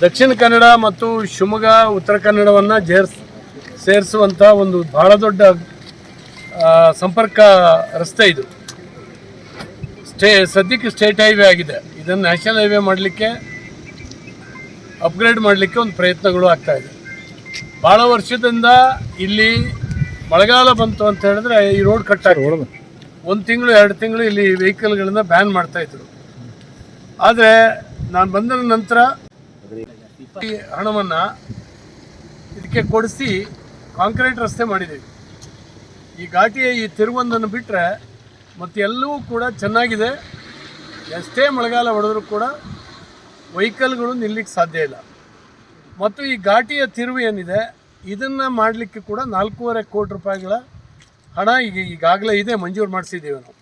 ದಕ್ಷಿಣ ಕನ್ನಡ ಮತ್ತು ಶಿವಮೊಗ್ಗ ಉತ್ತರ ಕನ್ನಡವನ್ನು ಜೇರ್ಸ್ ಸೇರಿಸುವಂಥ ಒಂದು ಬಹಳ ದೊಡ್ಡ ಸಂಪರ್ಕ ರಸ್ತೆ ಇದು. ಸ್ಟೇ ಸದ್ಯಕ್ಕೆ ಸ್ಟೇಟ್ ಹೈವೇ ಆಗಿದೆ. ಇದನ್ನು ನ್ಯಾಷನಲ್ ಹೈವೇ ಮಾಡಲಿಕ್ಕೆ ಅಪ್ಗ್ರೇಡ್ ಮಾಡಲಿಕ್ಕೆ ಒಂದು ಪ್ರಯತ್ನಗಳು ಆಗ್ತಾ ಇದೆ. ಭಾಳ ವರ್ಷದಿಂದ ಇಲ್ಲಿ ಮಳೆಗಾಲ ಬಂತು ಅಂತ ಹೇಳಿದ್ರೆ ಈ ರೋಡ್ ಕಟ್ ಆಗಿ ಒಂದು ತಿಂಗಳು ಎರಡು ತಿಂಗಳು ಇಲ್ಲಿ ವೆಹಿಕಲ್ಗಳನ್ನ ಬ್ಯಾನ್ ಮಾಡ್ತಾಯಿದ್ರು ಆದರೆ ನಾನು ಬಂದ ನಂತರ ಹಣವನ್ನು ಇದಕ್ಕೆ ಕೊಡಿಸಿ ಕಾಂಕ್ರೀಟ್ ರಸ್ತೆ ಮಾಡಿದ್ದೀವಿ. ಈ ಘಾಟಿಯ ಈ ತಿರುವೊಂದನ್ನು ಬಿಟ್ಟರೆ ಮತ್ತೆ ಎಲ್ಲವೂ ಕೂಡ ಚೆನ್ನಾಗಿದೆ. ಎಷ್ಟೇ ಮಳೆಗಾಲ ಹೊಡೆದ್ರೂ ಕೂಡ ವೆಹಿಕಲ್ಗಳು ನಿಲ್ಲಿಕ್ಕೆ ಸಾಧ್ಯ ಇಲ್ಲ. ಮತ್ತು ಈ ಘಾಟಿಯ ತಿರುವು ಏನಿದೆ, ಇದನ್ನು ಮಾಡಲಿಕ್ಕೆ ಕೂಡ ನಾಲ್ಕೂವರೆ ಕೋಟಿ ರೂಪಾಯಿಗಳ ಹಣ ಈಗ ಈಗಾಗಲೇ ಇದೆ, ಮಂಜೂರು ಮಾಡಿಸಿದ್ದೀವಿ ನಾವು.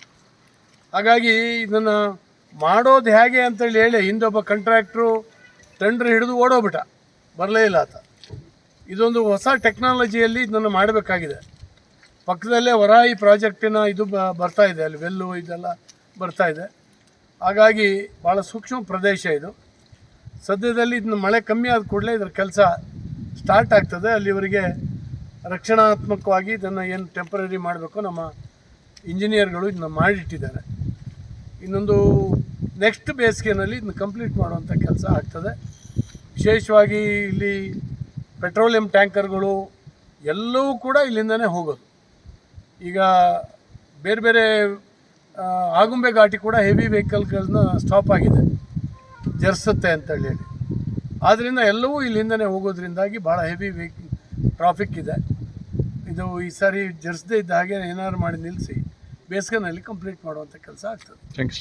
ಹಾಗಾಗಿ ಇದನ್ನು ಮಾಡೋದು ಹೇಗೆ ಅಂತೇಳಿ ಹೇಳಿ, ಹಿಂದೊಬ್ಬ ಕಂಟ್ರಾಕ್ಟ್ರು ಟೆಂಡ್ರ್ ಹಿಡಿದು ಓಡೋಗ್ಬಿಟ್ಟ. ಬರಲೇ ಇಲ್ಲ ಆತ. ಇದೊಂದು ಹೊಸ ಟೆಕ್ನಾಲಜಿಯಲ್ಲಿ ಇದನ್ನು ಮಾಡಬೇಕಾಗಿದೆ. ಪಕ್ಕದಲ್ಲೇ ವರಾಯಿ ಪ್ರಾಜೆಕ್ಟಿನ ಇದು ಬರ್ತಾ ಇದೆ, ಅಲ್ಲಿ ವೆಲ್ಲು ಇದೆಲ್ಲ ಬರ್ತಾ ಇದೆ. ಹಾಗಾಗಿ ಭಾಳ ಸೂಕ್ಷ್ಮ ಪ್ರದೇಶ ಇದು. ಸದ್ಯದಲ್ಲಿ ಇದನ್ನು ಮಳೆ ಕಮ್ಮಿ ಆದ ಕೂಡಲೇ ಇದರ ಕೆಲಸ ಸ್ಟಾರ್ಟ್ ಆಗ್ತದೆ. ಅಲ್ಲಿವರೆಗೆ ರಕ್ಷಣಾತ್ಮಕವಾಗಿ ಇದನ್ನು ಏನು ಟೆಂಪ್ರರಿ ಮಾಡಬೇಕು ನಮ್ಮ ಇಂಜಿನಿಯರ್ಗಳು ಇದನ್ನ ಮಾಡಿಟ್ಟಿದ್ದಾರೆ. ಇನ್ನೊಂದು ನೆಕ್ಸ್ಟ್ ಬೇಸಿಗೆನಲ್ಲಿ ಇದನ್ನು ಕಂಪ್ಲೀಟ್ ಮಾಡುವಂಥ ಕೆಲಸ ಆಗ್ತದೆ. ವಿಶೇಷವಾಗಿ ಇಲ್ಲಿ ಪೆಟ್ರೋಲಿಯಂ ಟ್ಯಾಂಕರ್ಗಳು ಎಲ್ಲವೂ ಕೂಡ ಇಲ್ಲಿಂದನೇ ಹೋಗೋದು. ಈಗ ಬೇರೆ ಬೇರೆ ಆಗುಂಬೆ ಘಾಟಿ ಕೂಡ ಹೆವಿ ವೆಹಿಕಲ್ಗಳನ್ನ ಸ್ಟಾಪ್ ಆಗಿದೆ. ಜರ್ಸುತ್ತೆ ಅಂತೇಳಿ ಹೇಳಿ. ಆದ್ದರಿಂದ ಎಲ್ಲವೂ ಇಲ್ಲಿಂದನೇ ಹೋಗೋದ್ರಿಂದಾಗಿ ಭಾಳ ಹೆವಿ ವೆಹಿಕ್ ಟ್ರಾಫಿಕ್ ಇದೆ. ಇದು ಈ ಸಾರಿ ಜರ್ಸದೇ ಇದ್ದ ಹಾಗೆ ಏನಾದ್ರು ಮಾಡಿ ನಿಲ್ಲಿಸಿ ಬೇಸಿಗೆನಲ್ಲಿ ಕಂಪ್ಲೀಟ್ ಮಾಡುವಂಥ ಕೆಲಸ ಆಗ್ತದೆ. ಥ್ಯಾಂಕ್ಸ್